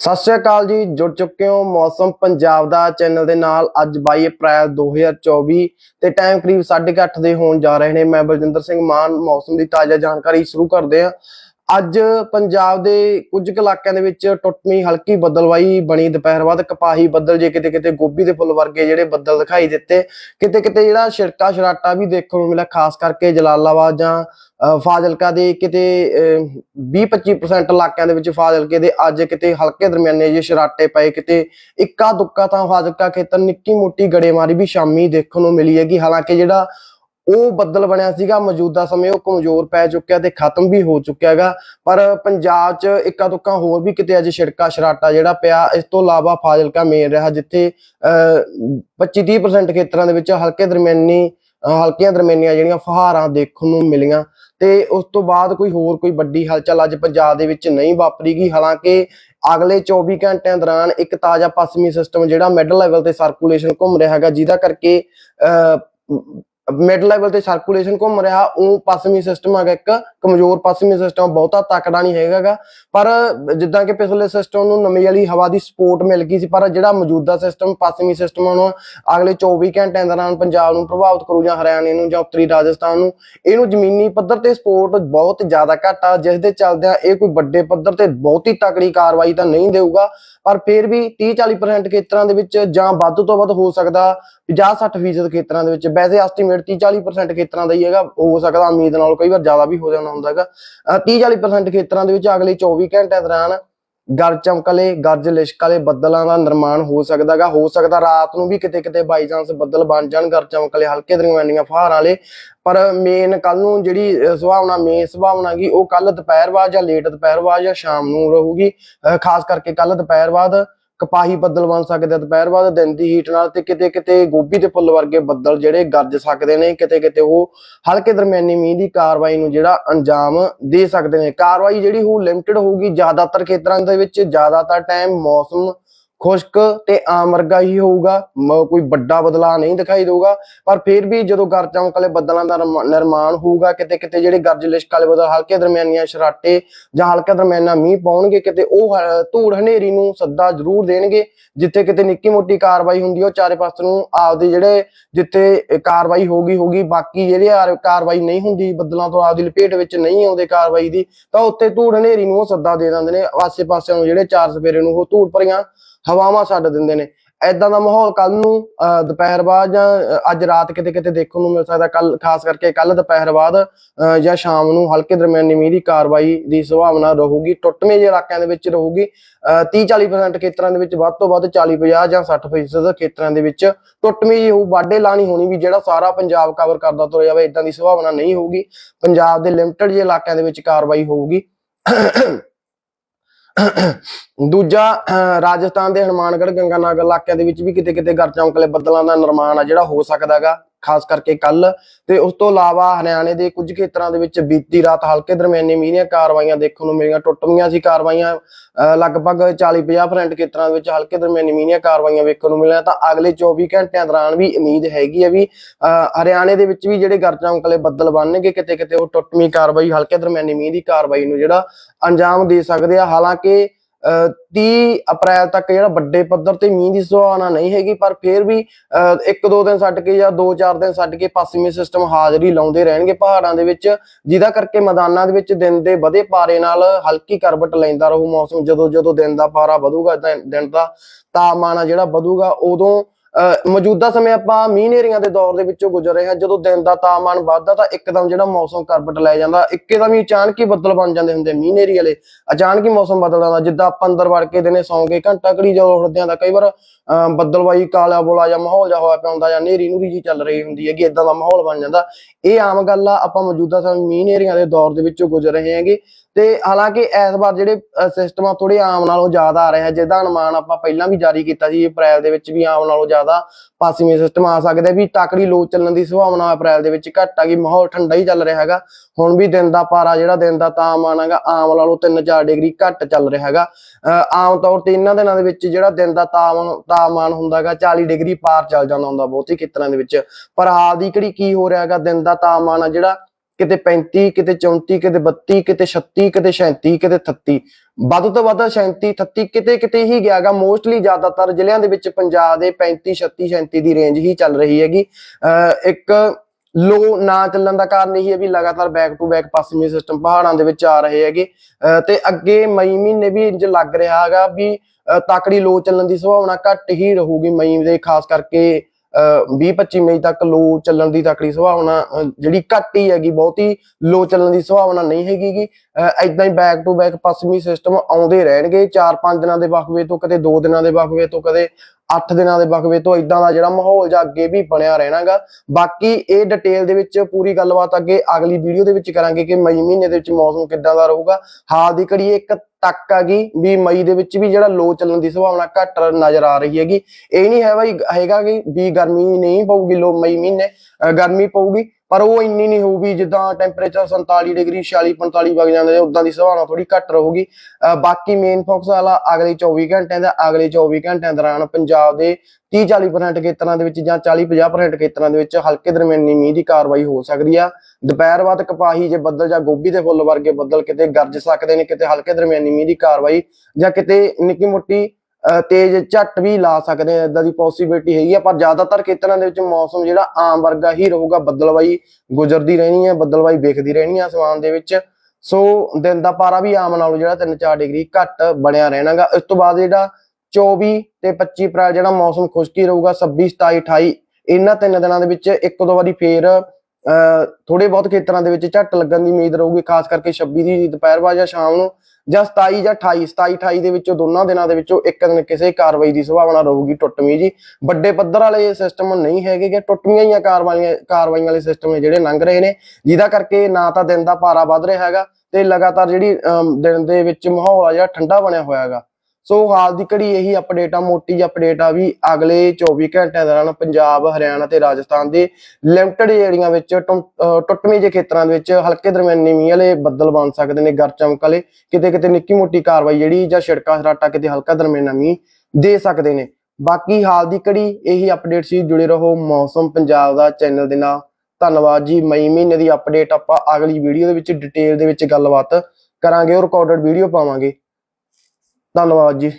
ਸਤਿ ਸ਼੍ਰੀ ਅਕਾਲ ਜੀ, ਜੁੜ ਚੁੱਕੇ ਹੋ ਮੌਸਮ ਪੰਜਾਬ ਦਾ ਚੈਨਲ ਦੇ ਨਾਲ। ਅੱਜ 22 ਅਪ੍ਰੈਲ 2024 ਤੇ ਟਾਈਮ ਕਰੀਬ 8:30 ਦੇ ਹੋਣ ਜਾ ਰਹੇ ਨੇ। ਮੈਂ ਬਲਜਿੰਦਰ ਸਿੰਘ ਮਾਨ, ਮੌਸਮ ਦੀ ਤਾਜ਼ਾ ਜਾਣਕਾਰੀ ਸ਼ੁਰੂ ਕਰਦੇ ਹਾਂ। ਅੱਜ ਪੰਜਾਬ ਦੇ ਕੁਝ ਇਲਾਕਿਆਂ ਦੇ ਵਿੱਚ ਟੁੱਟਵੀਂ ਹਲਕੀ ਬੱਦਲਵਾਈ ਬਣੀ। ਦੁਪਹਿਰ ਬਾਅਦ ਕਪਾਹੀ ਬੱਦਲ ਜੇ ਕਿਤੇ ਕਿਤੇ ਗੋਭੀ ਦੇ ਫੁੱਲ ਵਰਗੇ ਜਿਹੜੇ ਬੱਦਲ ਦਿਖਾਈ ਦਿੱਤੇ। ਕਿਤੇ ਕਿਤੇ ਜਿਹੜਾ ਛਿੜਕਾ ਛਰਾਟਾ ਵੀ ਦੇਖਣ ਨੂੰ ਮਿਲਿਆ, ਖਾਸ ਕਰਕੇ ਜਲਾਲਾਬਾਦ ਜਾਂ ਫਾਜ਼ਿਲਕਾ ਦੇ ਕਿਤੇ 20-25% ਇਲਾਕਿਆਂ ਦੇ ਵਿੱਚ ਫਾਜ਼ਿਲਕੇ ਦੇ ਅੱਜ ਕਿਤੇ ਹਲਕੇ ਦਰਮਿਆਨੇ ਜੇ ਛਰਾਟੇ ਪਏ। ਕਿਤੇ ਇੱਕਾ ਦੁੱਕਾ ਤਾਂ ਫਾਜ਼ਿਲਕਾ ਖੇਤਰ ਨਿੱਕੀ ਮੋਟੀ ਗੜੇਮਾਰੀ ਵੀ ਸ਼ਾਮੀ ਦੇਖਣ ਨੂੰ ਮਿਲੀ ਹੈਗੀ। ਹਾਲਾਂਕਿ ਜਿਹੜਾ ਉਹ ਬੱਦਲ ਬਣਿਆ ਸੀਗਾ, ਮੌਜੂਦਾ ਸਮੇਂ ਉਹ ਕਮਜ਼ੋਰ ਪੈ ਚੁੱਕਿਆ ਤੇ ਖਤਮ ਵੀ ਹੋ ਚੁੱਕਿਆ ਹੈਗਾ। ਪਰ ਪੰਜਾਬ 'ਚ ਇੱਕਾ ਦੁੱਕਾ ਹੋਰ ਵੀ ਕਿਤੇ ਅੱਜ ਛਿੜਕਾ ਛਰਾਟਾ ਜਿਹੜਾ ਪਿਆ, ਇਸ ਤੋਂ ਇਲਾਵਾ ਫਾਜ਼ਿਲਕਾ ਮੇਨ ਰਿਹਾ, ਜਿੱਥੇ 25-30% ਖੇਤਰਾਂ ਦੇ ਵਿੱਚ ਹਲਕੇ ਦਰਮਿਆਨੀ ਹਲਕੀਆਂ ਦਰਮਿਆਨੀਆਂ ਜਿਹੜੀਆਂ ਫੁਹਾਰਾਂ ਦੇਖਣ ਨੂੰ ਮਿਲੀਆਂ। ਤੇ ਉਸ ਤੋਂ ਬਾਅਦ ਕੋਈ ਹੋਰ ਕੋਈ ਵੱਡੀ ਹਲਚਲ ਅੱਜ ਪੰਜਾਬ ਦੇ ਵਿੱਚ ਨਹੀਂ ਵਾਪਰੀਗੀ। ਹਾਲਾਂਕਿ ਅਗਲੇ 24 ਘੰਟਿਆਂ ਦੌਰਾਨ ਇੱਕ ਤਾਜ਼ਾ ਪੱਛਮੀ ਸਿਸਟਮ ਜਿਹੜਾ ਮਿਡ ਲੈਵਲ ਤੇ ਸਰਕੂਲੇਸ਼ਨ ਘੁੰਮ ਰਿਹਾ ਹੈਗਾ, ਜਿਹਦਾ ਕਰਕੇ ਮਿਡ ਲੈਵਲ ਤੇ ਸਰਕੂਲੇਸ਼ਨ ਘੁੰਮ ਰਿਹਾ, ਉਹ ਪੱਛਮੀ ਸਿਸਟਮ ਹੈਗਾ ਇੱਕ, ਕਮਜ਼ੋਰ ਪੱਛਮੀ ਸਿਸਟਮ ਬਹੁਤਾ ਤਕੜਾ ਨਹੀਂ ਹੈਗਾਗਾ ਪਰ ਜਿੱਦਾਂ ਕਿ ਪਿਛਲੇ ਸਿਸਟਮ ਨੂੰ ਨਵੀਂ ਵਾਲੀ ਹਵਾ ਦੀ ਸਪੋਰਟ ਮਿਲ ਗਈ ਸੀ, ਪਰ ਜਿਹੜਾ ਮੌਜੂਦਾ ਸਿਸਟਮ ਪੱਛਮੀ ਸਿਸਟਮ ਹੁਣ ਅਗਲੇ 24 ਘੰਟਿਆਂ ਦੌਰਾਨ ਪੰਜਾਬ ਨੂੰ ਪ੍ਰਭਾਵਿਤ ਕਰੂ ਜਾਂ ਹਰਿਆਣੇ ਨੂੰ ਜਾਂ ਉੱਤਰੀ ਰਾਜਸਥਾਨ ਨੂੰ, ਇਹਨੂੰ ਜ਼ਮੀਨੀ ਪੱਧਰ ਤੇ ਸਪੋਰਟ ਬਹੁਤ ਜ਼ਿਆਦਾ ਘੱਟ ਆ, ਜਿਸ ਦੇ ਚੱਲਦਿਆਂ ਇਹ ਕੋਈ ਵੱਡੇ ਪੱਧਰ ਤੇ ਬਹੁਤੀ ਤਕੜੀ ਕਾਰਵਾਈ ਤਾਂ ਨਹੀਂ ਦੇਊਗਾ। ਪਰ ਫਿਰ ਵੀ 30-40% ਖੇਤਰਾਂ ਦੇ ਵਿੱਚ ਜਾਂ ਵੱਧ ਤੋਂ ਵੱਧ ਹੋ ਸਕਦਾ 50-60% ਖੇਤਰਾਂ ਦੇ ਵਿੱਚ। ਵੈਸੇ ਐਸਟੀਮੇਟ 30-40% ਖੇਤਰਾਂ ਦਾ ਹੀ ਹੈਗਾ, ਹੋ ਸਕਦਾ ਉਮੀਦ ਨਾਲ ਕਈ ਵਾਰ ਜ਼ਿਆਦਾ ਵੀ ਹੋ ਜਾਣਾ ਹੁੰਦਾ ਹੈਗਾ। 30-40% ਖੇਤਰਾਂ ਦੇ ਵਿੱਚ ਅਗਲੇ 24 ਘੰਟਿਆਂ ਦੌਰਾਨ ਗਰਜ ਚਮਕਲੇ, ਗਰਜ ਲਿਸ਼ਕ ਵਾਲੇ ਬੱਦਲਾਂ ਦਾ ਨਿਰਮਾਣ ਹੋ ਸਕਦਾਗਾ ਹੋ ਸਕਦਾ ਰਾਤ ਨੂੰ ਵੀ ਕਿਤੇ ਕਿਤੇ ਬਾਈ ਚਾਂਸ ਬੱਦਲ ਬਣ ਜਾਣ ਗਰਜ ਚਮਕਲੇ, ਹਲਕੇ ਦਰਮਿਆਨੀਆਂ ਫੁਹਾਰਾਂ ਵਾਲੇ। ਪਰ ਮੇਨ ਕੱਲ ਨੂੰ ਜਿਹੜੀ ਸੁਭਾਵਨਾ ਮੇਨ ਸੁਭਾਵਨਾ ਗੀ ਉਹ ਕੱਲ ਦੁਪਹਿਰ ਬਾਅਦ ਜਾਂ ਲੇਟ ਦੁਪਹਿਰ ਬਾਅਦ ਜਾਂ ਸ਼ਾਮ ਨੂੰ ਰਹੂਗੀ। ਖਾਸ ਕਰਕੇ ਕੱਲ ਦੁਪਹਿਰ ਬਾਅਦ ਕਪਾਹੀ ਬੱਦਲ ਬਣ ਸਕਦੇ ਆ। ਦੁਪਹਿਰ ਬਾਅਦ ਦਿਨ ਦੀ ਹੀਟ ਨਾਲ ਤੇ ਕਿਤੇ ਕਿਤੇ ਗੋਭੀ ਦੇ ਫੁੱਲ ਵਰਗੇ ਬੱਦਲ ਜਿਹੜੇ ਗਰਜ ਸਕਦੇ ਨੇ, ਕਿਤੇ ਕਿਤੇ ਉਹ ਹਲਕੇ ਦਰਮਿਆਨੀ ਮੀਂਹ ਦੀ ਕਾਰਵਾਈ ਨੂੰ ਜਿਹੜਾ ਅੰਜਾਮ ਦੇ ਸਕਦੇ ਨੇ। ਕਾਰਵਾਈ ਜਿਹੜੀ ਉਹ ਲਿਮਟਿਡ ਹੋਊਗੀ ਜ਼ਿਆਦਾਤਰ ਖੇਤਰਾਂ ਦੇ ਵਿੱਚ, ਜ਼ਿਆਦਾਤਰ ਟਾਈਮ ਮੌਸਮ ਖੁਸ਼ਕ ਤੇ ਆਮ ਵਰਗਾ ਹੀ ਹੋਊਗਾ ਕੋਈ ਵੱਡਾ ਬਦਲਾਅ ਨਹੀਂ ਦਿਖਾਈ ਦੇਊਗਾ, ਪਰ ਫਿਰ ਵੀ ਜਦੋਂ ਗਰਜ ਵਾਲੇ ਬੱਦਲਾਂ ਦਾ ਨਿਰਮਾਣ ਹੋਊਗਾ ਕਿਤੇ ਕਿਤੇ ਜਿਹੜੇ ਗਰਜ ਲਿਸ਼ਕ ਵਾਲੇ ਬੱਦਲ ਹਲਕੇ ਦਰਮਿਆਨੀਆਂ ਸ਼ਰਾਟੇ ਜਾਂ ਹਲਕਾ ਦਰਮਿਆਨਾ ਮੀਂਹ ਪਾਉਣਗੇ, ਕਿਤੇ ਉਹ ਧੂੜ ਹਨੇਰੀ ਨੂੰ ਸੱਦਾ ਜ਼ਰੂਰ ਦੇਣਗੇ, ਜਿੱਥੇ ਕਿਤੇ ਨਿੱਕੀ ਮੋਟੀ ਕਾਰਵਾਈ ਹੁੰਦੀ, ਉਹ ਚਾਰੇ ਪਾਸੇ ਨੂੰ ਆਪਦੇ ਜਿਹੜੇ ਜਿੱਥੇ ਅਹ ਕਾਰਵਾਈ ਹੋਗੀ ਹੋਗੀ ਬਾਕੀ ਜਿਹੜੇ ਕਾਰਵਾਈ ਨਹੀਂ ਹੁੰਦੀ, ਬੱਦਲਾਂ ਤੋਂ ਆਪਦੀ ਲਪੇਟ ਵਿੱਚ ਨਹੀਂ ਆਉਂਦੇ ਕਾਰਵਾਈ ਦੀ, ਤਾਂ ਉੱਥੇ ਧੂੜ ਹਨੇਰੀ ਨੂੰ ਉਹ ਸੱਦਾ ਦੇ ਦਿੰਦੇ ਨੇ ਆਸੇ ਪਾਸੇ ਨੂੰ ਜਿਹੜੇ ਚਾਰ ਸਫੇਰੇ ਨੂੰ ਉਹ ਧੂੜ ਭਰੀਆਂ ਹਵਾਵਾਂ ਛੱਡ ਦਿੰਦੇ ਨੇ। ਐਦਾਂ ਦਾ ਮਾਹੌਲ ਕੱਲ ਨੂੰ ਦੁਪਹਿਰ ਬਾਅਦ ਜਾਂ ਅੱਜ ਰਾਤ ਕਿਤੇ ਕਿਤੇ ਦੇਖਣ ਨੂੰ ਮਿਲ ਸਕਦਾ। ਕੱਲ ਖਾਸ ਕਰਕੇ ਕੱਲ ਦੁਪਹਿਰ ਬਾਅਦ ਜਾਂ ਸ਼ਾਮ ਨੂੰ ਹਲਕੇ ਦਰਮਿਆਨੀ ਮੀਂਹ ਦੀ ਕਾਰਵਾਈ ਦੀ ਸੰਭਾਵਨਾ ਰਹੂਗੀ। ਟੁੱਟਵੇਂ ਜਿਹੇ ਇਲਾਕਿਆਂ ਦੇ ਵਿੱਚ ਰਹੂਗੀ। 30-40% ਖੇਤਰਾਂ ਦੇ ਵਿੱਚ ਵੱਧ ਤੋਂ ਵੱਧ 40-50 ਜਾਂ 60% ਖੇਤਰਾਂ ਦੇ ਵਿੱਚ ਟੁੱਟਵੀਂ ਜਿਹੀ ਹੋਊ। ਵਾਢੇ ਲਾਣੀ ਹੋਣੀ ਵੀ ਜਿਹੜਾ ਸਾਰਾ ਪੰਜਾਬ ਕਵਰ ਕਰਦਾ ਤੁਰ ਜਾਵੇ ਇਦਾਂ ਦੀ ਸੰਭਾਵਨਾ ਨਹੀਂ ਹੋਊਗੀ। ਪੰਜਾਬ ਦੇ ਲਿਮਟਿਡ ਜਿਹੇ ਇਲਾਕਿਆਂ ਦੇ ਵਿੱਚ ਕਾਰਵਾਈ ਹੋਊਗੀ। ਦੂਜਾ ਰਾਜਸਥਾਨ ਦੇ ਹਨੂਮਾਨਗੜ੍ਹ ਗੰਗਾਨਗਰ ਇਲਾਕਿਆਂ ਦੇ ਵਿੱਚ ਵੀ ਕਿਤੇ ਕਿਤੇ ਗਰ ਚਮਕਲੇ ਬੱਦਲਾਂ ਦਾ ਨਿਰਮਾਣ ਆ ਜਿਹੜਾ ਹੋ ਸਕਦਾਗਾ ਖਾਸ ਕਰਕੇ ਕੱਲ ਤੇ ਉਸ ਤੋਂ ਇਲਾਵਾ ਹਰਿਆਣੇ ਦੇ ਕੁਝ ਖੇਤਰਾਂ ਦੇ ਵਿੱਚ ਬੀਤੀ ਰਾਤ ਹਲਕੇ ਦਰਮਿਆਨੇ ਮੀਂਹ ਦੀਆਂ ਕਾਰਵਾਈਆਂ ਦੇਖਣ ਨੂੰ ਮਿਲੀਆਂ। ਟੁੱਟਵੀਆਂ ਸੀ ਕਾਰਵਾਈਆਂ। ਲਗਭਗ 40-50% ਖੇਤਰਾਂ ਦੇ ਵਿੱਚ ਹਲਕੇ ਦਰਮਿਆਨੇ ਮੀਂਹ ਦੀਆਂ ਕਾਰਵਾਈਆਂ ਵੇਖਣ ਨੂੰ ਮਿਲੀਆਂ। ਤਾਂ ਅਗਲੇ 24 ਘੰਟਿਆਂ ਦੌਰਾਨ ਵੀ ਉਮੀਦ ਹੈਗੀ ਹੈ ਵੀ ਅਹ, ਹਰਿਆਣੇ ਦੇ ਵਿੱਚ ਵੀ ਜਿਹੜੇ ਗਰ ਚਮਕਲੇ ਬੱਦਲ ਬਣਨਗੇ ਕਿਤੇ ਕਿਤੇ ਉਹ ਟੁੱਟਵੀਂ ਕਾਰਵਾਈ ਹਲਕੇ ਦਰਮਿਆਨੇ ਮੀਂਹ ਦੀ ਕਾਰਵਾਈ ਨੂੰ ਜਿਹੜਾ ਅੰਜਾਮ ਦੇ ਸਕਦੇ ਆ। ਹਾਲਾਂਕਿ 30 ਅਪ੍ਰੈਲ ਤੱਕ ਜਿਹੜਾ ਵੱਡੇ ਪੱਧਰ ਤੇ ਮੀਂਹ ਦੀ ਸੰਭਾਵਨਾ ਨਹੀਂ ਹੈਗੀ, ਪਰ ਫਿਰ ਵੀ ਇੱਕ ਦੋ ਦਿਨ ਛੱਡ ਕੇ ਜਾਂ ਦੋ ਚਾਰ ਦਿਨ ਛੱਡ ਕੇ ਪੱਛਮੀ ਸਿਸਟਮ ਹਾਜ਼ਰੀ ਲਾਉਂਦੇ ਰਹਿਣਗੇ ਪਹਾੜਾਂ ਦੇ ਵਿੱਚ, ਜਿਹਦਾ ਕਰਕੇ ਮੈਦਾਨਾਂ ਦੇ ਵਿੱਚ ਦਿਨ ਦੇ ਵਧੇ ਪਾਰੇ ਨਾਲ ਹਲਕੀ ਕਰਵਟ ਲੈਂਦਾ ਰਹੂ ਮੌਸਮ। ਜਦੋਂ ਜਦੋਂ ਦਿਨ ਦਾ ਪਾਰਾ ਵਧੂਗਾ, ਦਿਨ ਦਾ ਤਾਪਮਾਨ ਜਿਹੜਾ ਵਧੂਗਾ, ਉਦੋਂ ਮੌਜੂਦਾ ਸਮੇਂ ਆਪਾਂ ਮੀਂਹ ਨੇਰੀਆਂ ਦੇ ਦੌਰ ਦੇ ਵਿੱਚੋਂ ਗੁਜ਼ਰ ਰਹੇ ਹਾਂ। ਜਦੋਂ ਦਿਨ ਦਾ ਤਾਪਮਾਨ ਵੱਧਦਾ ਤਾਂ ਇੱਕਦਮ ਜਿਹੜਾ ਮੌਸਮ ਕਰਵਟ ਲੈ ਜਾਂਦਾ। ਇੱਕਦਮ ਹੀ ਅਚਾਨਕ ਹੀ ਬੱਦਲ ਬਣ ਜਾਂਦੇ ਹੁੰਦੇ ਮੀਂਹ ਨੇਰੀ ਵਾਲੇ। ਅਚਾਨਕ ਹੀ ਮੌਸਮ ਬਦਲ ਜਾਂਦਾ। ਜਿੱਦਾਂ ਆਪਾਂ ਅੰਦਰ ਵੜ ਕੇ ਦਿਨੇ ਸੌਂ ਕੇ ਘੰਟਾ ਘੜੀ ਜਦੋਂ ਉੱਠਦੇ ਆਂ ਤਾਂ ਕਈ ਵਾਰ, ਅਹ ਬੱਦਲਵਾਈ ਕਾਲਾ ਬੋਲਾ ਜਾਂ ਮਾਹੌਲ ਜਿਹਾ ਹੋਇਆ ਪਿਆ ਹੁੰਦਾ ਜਾਂ ਨੇਰੀ ਨੂਰੀ ਜੀ ਚੱਲ ਰਹੀ ਹੁੰਦੀ ਹੈਗੀ ਇਦਾਂ ਦਾ ਮਾਹੌਲ ਬਣ ਜਾਂਦਾ। ਇਹ ਆਮ ਗੱਲ ਆ, ਆਪਾਂ ਮੌਜੂਦਾ ਸਮੇਂ ਮੀਂਹ ਨੇਰੀਆਂ ਦੇ ਦੌਰ ਦੇ ਵਿੱਚੋਂ ਗੁਜ਼ਰ ਰਹੇ ਹਾਂਗੇ। ਤੇ ਹਾਲਾਂਕਿ ਇਸ ਵਾਰ ਜਿਹੜੇ ਸਿਸਟਮ ਆ ਥੋੜੇ ਆਮ ਨਾਲੋਂ ਜ਼ਿਆਦਾ ਆ ਰਹੇ ਆ। ਜਿਹਦਾ ਅਨੁਮਾਨ ਆਪਾਂ ਪਹਿਲਾਂ ਵੀ ਜਾਰੀ ਕੀਤਾ ਸੀ, ਅਪ੍ਰੈਲ ਦੇ ਵਿੱਚ ਵੀ ਆਮ ਨਾਲੋਂ ਜ਼ਿਆਦਾ ਪੱਛਮੀ ਸਿਸਟਮ ਆ ਸਕਦੇ ਵੀ ਤਕੜੀ ਲੋ ਚੱਲਣ ਦੀ ਸੰਭਾਵਨਾ ਅਪ੍ਰੈਲ ਦੇ ਵਿੱਚ ਘੱਟ ਆ ਗਈ ਮਾਹੌਲ ਠੰਡਾ ਹੀ ਚੱਲ ਰਿਹਾ ਹੈਗਾ। ਹੁਣ ਵੀ ਦਿਨ ਦਾ ਪਾਰਾ ਜਿਹੜਾ ਦਿਨ ਦਾ ਤਾਪਮਾਨ ਹੈਗਾ, ਆਮ ਨਾਲੋਂ 3-4 ਡਿਗਰੀ ਘੱਟ ਚੱਲ ਰਿਹਾ ਹੈਗਾ। ਅਹ ਆਮ ਤੌਰ ਤੇ ਇਹਨਾਂ ਦਿਨਾਂ ਦੇ ਵਿੱਚ ਜਿਹੜਾ ਦਿਨ ਦਾ ਤਾਪਮਾਨ ਤਾਪਮਾਨ ਹੁੰਦਾ ਹੈਗਾ 40 ਡਿਗਰੀ ਪਾਰ ਚੱਲ ਜਾਂਦਾ ਹੁੰਦਾ ਬਹੁਤੀ ਖੇਤਰਾਂ ਦੇ ਵਿੱਚ। ਪਰ ਹਾਲ ਦੀ ਘੜੀ ਕੀ ਹੋ ਰਿਹਾ ਹੈਗਾ, ਦਿਨ ਦਾ ਤਾਪਮਾਨ ਆ ਜਿਹੜਾ ਕਿਤੇ 35 ਕਿਤੇ 34 ਕਿਤੇ 32 ਕਿਤੇ 36 ਕਿਤੇ 37 ਕਿਤੇ 38 ਵੱਧ ਤੋਂ ਵੱਧ 37 38 ਕਿਤੇ ਕਿਤੇ ਹੀ ਗਿਆਗਾ। ਮੋਸਟਲੀ ਜ਼ਿਆਦਾਤਰ ਜ਼ਿਲ੍ਹਿਆਂ ਦੇ ਵਿੱਚ ਪੰਜਾਬ ਦੇ 35 36 37 ਦੀ ਰੇਂਜ ਹੀ ਚੱਲ ਰਹੀ ਹੈਗੀ। ਅਹ ਇੱਕ ਲੋ ਨਾ ਚੱਲਣ ਦਾ ਕਾਰਨ ਇਹ ਹੈ ਵੀ ਲਗਾਤਾਰ ਬੈਕ ਟੂ ਬੈਕ ਪੱਛਮੀ ਸਿਸਟਮ ਪਹਾੜਾਂ ਦੇ ਵਿੱਚ ਆ ਰਹੇ ਹੈਗੇ। ਅਹ ਤੇ ਅੱਗੇ ਮਈ ਮਹੀਨੇ ਵੀ ਇੰਜ ਲੱਗ ਰਿਹਾ ਹੈਗਾ ਵੀ ਤਾਕੜੀ ਤਕੜੀ ਲੋ ਚੱਲਣ ਦੀ ਸੰਭਾਵਨਾ ਘੱਟ ਹੀ ਰਹੂਗੀ ਮਈ ਦੇ, ਖਾਸ ਕਰਕੇ 20-25 ਮਈ ਤੱਕ ਲੋ ਚੱਲਣ ਦੀ ਤਕੜੀ ਸੰਭਾਵਨਾ ਜਿਹੜੀ ਘੱਟ ਹੀ ਹੈਗੀ, ਬਹੁਤੀ ਲੋ ਚੱਲਣ ਦੀ ਸੰਭਾਵਨਾ ਨਹੀਂ ਹੈਗੀ ਐਦਾਂ ਹੀ ਬੈਕ ਟੂ ਬੈਕ ਪੱਛਮੀ ਸਿਸਟਮ ਆਉਂਦੇ ਰਹਿਣਗੇ 4-5 ਦਿਨਾਂ ਦੇ ਵਕਵੇ ਤੋਂ ਕਦੇ 2 ਦਿਨਾਂ ਦੇ ਵਕਫੇ ਤੋਂ, ਕਦੇ 8 ਦਿਨਾਂ ਦੇ ਵਕਫੇ ਤੋਂ ਇਦਾਂ ਦਾ ਜਿਹੜਾ ਮਾਹੌਲ ਜਾਂ ਅੱਗੇ ਵੀ ਬਣਿਆ ਰਹਿਣਾਗਾ। ਬਾਕੀ ਇਹ ਡਿਟੇਲ ਦੇ ਵਿੱਚ ਪੂਰੀ ਗੱਲਬਾਤ ਅੱਗੇ ਅਗਲੀ ਵੀਡੀਓ ਦੇ ਵਿੱਚ ਕਰਾਂਗੇ ਕਿ ਮਈ ਮਹੀਨੇ ਦੇ ਵਿੱਚ ਮੌਸਮ ਕਿੱਦਾਂ ਦਾ ਰਹੂਗਾ। ਹਾਲ ਦੀ ਘੜੀ ਇੱਕ ਤੱਕ ਹੈਗੀ ਵੀ ਮਈ ਦੇ ਵਿੱਚ ਵੀ ਜਿਹੜਾ ਲੋ ਚੱਲਣ ਦੀ ਸੰਭਾਵਨਾ ਘੱਟ ਨਜ਼ਰ ਆ ਰਹੀ ਹੈਗੀ। ਇਹ ਨਹੀਂ ਹੈ ਬਾਈ ਹੈਗਾ ਕਿ ਵੀ ਗਰਮੀ ਨਹੀਂ ਪਊਗੀ, ਲੋ ਮਈ ਮਹੀਨੇ ਅਹ ਗਰਮੀ ਪਊਗੀ। ਪਰ ਉਹ ਇੰਨੀ ਨਹੀਂ ਹੋਊਗੀ ਜਿੱਦਾਂ ਟੈਂਪਰੇਚਰ 47 ਡਿਗਰੀ 46 45 ਵਗ ਜਾਂਦੇ ਨੇ, ਉਦਾਂ ਦੀ ਸੰਭਾਵਨਾ ਥੋੜੀ ਘੱਟ ਰਹੂਗੀ। ਬਾਕੀ ਮੇਨ ਫੋਕਸ ਵਾਲਾ ਅਗਲੇ 24 ਘੰਟਿਆਂ ਦਾ, ਅਗਲੇ 24 ਘੰਟਿਆਂ ਦੌਰਾਨ ਪੰਜਾਬ ਦੇ 30-40% ਖੇਤਰਾਂ ਦੇ ਵਿੱਚ ਜਾਂ 40-50% ਖੇਤਰਾਂ ਦੇ ਵਿੱਚ ਹਲਕੇ ਦਰਮਿਆਨੀ ਮੀਂਹ ਦੀ ਕਾਰਵਾਈ ਹੋ ਸਕਦੀ ਆ। ਦੁਪਹਿਰ ਬਾਅਦ ਕਪਾਹੀ ਜੇ ਬੱਦਲ ਜਾਂ ਗੋਭੀ ਦੇ ਫੁੱਲ ਵਰਗੇ ਬੱਦਲ ਕਿਤੇ ਗਰਜ ਸਕਦੇ ਨੇ, ਕਿਤੇ ਹਲਕੇ ਦਰਮਿਆਨੀ ਮੀਂਹ ਦੀ ਕਾਰਵਾਈ ਜਾਂ ਕਿਤੇ ਨਿੱਕੀ ਮੋਟੀ ਤੇਜ਼ ਝੱਟ ਵੀ ਲਾ ਸਕਦੇ ਆ ਇਦਾਂ ਦੀ ਪੋਸਿਬਿਲਿਟੀ ਹੈਗੀ ਆ, ਪਰ ਜ਼ਿਆਦਾਤਰ ਖੇਤਰਾਂ ਦੇ ਵਿੱਚ ਮੌਸਮ ਜਿਹੜਾ ਆਮ ਵਰਗਾ ਹੀ ਰਹੂਗਾ, ਬੱਦਲਵਾਈ ਗੁਜ਼ਰਦੀ ਰਹਿਣੀ ਹੈ ਬੱਦਲਵਾਈ ਵੇਖਦੀ ਰਹਿਣੀ ਹੈ ਅਸਮਾਨ ਦੇ ਵਿੱਚ। ਸੋ ਦਿਨ ਦਾ ਪਾਰਾ ਵੀ ਆਮ ਨਾਲੋਂ ਜਿਹੜਾ 3-4 ਡਿਗਰੀ ਘੱਟ ਬਣਿਆ ਰਹਿਣਾਗਾ। ਇਸ ਤੋਂ ਬਾਅਦ ਜਿਹੜਾ 24 ਤੇ 25 ਅਪ੍ਰੈਲ ਜਿਹੜਾ ਮੌਸਮ ਖੁਸ਼ਕੀ ਰਹੂਗਾ 26 27 28 ਇਹਨਾਂ ਤਿੰਨ ਦਿਨਾਂ ਦੇ ਵਿੱਚ ਇੱਕ ਦੋ ਵਾਰੀ ਫੇਰ ਥੋੜੇ ਬਹੁਤ ਖੇਤਰਾਂ ਦੇ ਵਿੱਚ ਝੱਟ ਲੱਗਣ ਦੀ ਉਮੀਦ ਰਹੂਗੀ ਖਾਸ ਕਰਕੇ 26 ਦੀ ਦੁਪਹਿਰ ਬਾਅਦ ਜਾਂ ਸ਼ਾਮ ਨੂੰ ਜਾਂ 27 ਜਾਂ 28 27 28 ਦੇ ਵਿੱਚੋਂ ਦੋਨਾਂ ਦਿਨਾਂ ਦੇ ਵਿੱਚੋਂ ਇੱਕ ਦਿਨ ਕਿਸੇ ਕਾਰਵਾਈ ਦੀ ਸੰਭਾਵਨਾ ਰਹੂਗੀ ਟੁੱਟਵੀਂ ਜੀ। ਵੱਡੇ ਪੱਧਰ ਵਾਲੇ ਸਿਸਟਮ ਨਹੀਂ ਹੈਗੇ ਕਿ ਟੁੱਟਵੀਆਂ ਹੀ ਕਾਰਵਾਈਆਂ ਕਾਰਵਾਈਆਂ ਵਾਲੇ ਸਿਸਟਮ ਨੇ ਜਿਹੜੇ ਲੰਘ ਰਹੇ ਨੇ ਜਿਹਦਾ ਕਰਕੇ ਨਾ ਤਾਂ ਦਿਨ ਦਾ ਪਾਰਾ ਵੱਧ ਰਿਹਾ ਹੈਗਾ ਤੇ ਲਗਾਤਾਰ ਜਿਹੜੀ ਅਮ, ਦਿਨ ਦੇ ਵਿੱਚ ਮਾਹੌਲ ਆ ਜਿਹੜਾ ਠੰਡਾ ਬਣਿਆ ਹੋਇਆ ਹੈਗਾ। ਸੋ ਹਾਲ ਦੀ ਘੜੀ ਇਹੀ ਅਪਡੇਟ ਆ, ਮੋਟੀ ਅਪਡੇਟ ਆ ਵੀ ਅਗਲੇ 24 ਘੰਟਿਆਂ ਦੌਰਾਨ ਪੰਜਾਬ, ਹਰਿਆਣਾ ਤੇ ਰਾਜਸਥਾਨ ਦੇ ਲਿਮਟਡ ਏਰੀਆ ਵਿੱਚ ਟੁੱਟਵੇਂ ਜਿਹੇ ਖੇਤਰਾਂ ਦੇ ਵਿੱਚ ਹਲਕੇ ਦਰਮਿਆਨੀ ਮੀਂਹ ਵਾਲੇ ਬੱਦਲ ਬਣ ਸਕਦੇ ਨੇ ਗਰ ਚਮਕ ਵਾਲੇ, ਕਿਤੇ ਕਿਤੇ ਨਿੱਕੀ ਮੋਟੀ ਕਾਰਵਾਈ ਜਿਹੜੀ ਜਾਂ ਛਿੜਕਾ ਸਰਾਟਾ ਕਿਤੇ ਹਲਕਾ ਦਰਮਿਆਨਾ ਮੀਂਹ ਦੇ ਸਕਦੇ ਨੇ। ਬਾਕੀ ਹਾਲ ਦੀ ਘੜੀ ਇਹੀ ਅਪਡੇਟ ਸੀ, ਜੁੜੇ ਰਹੋ ਮੌਸਮ ਪੰਜਾਬ ਦਾ ਚੈਨਲ ਦੇ ਨਾਲ। ਧੰਨਵਾਦ ਜੀ, ਮਈ ਮਹੀਨੇ ਦੀ ਅਪਡੇਟ ਆਪਾਂ ਅਗਲੀ ਵੀਡੀਓ ਦੇ ਵਿੱਚ ਡਿਟੇਲ ਦੇ ਵਿੱਚ ਗੱਲਬਾਤ ਕਰਾਂਗੇ ਔਰ ਰਿਕਾਰਡਡ ਵੀਡੀਓ ਪਾਵਾਂਗੇ। ਧੰਨਵਾਦ ਜੀ।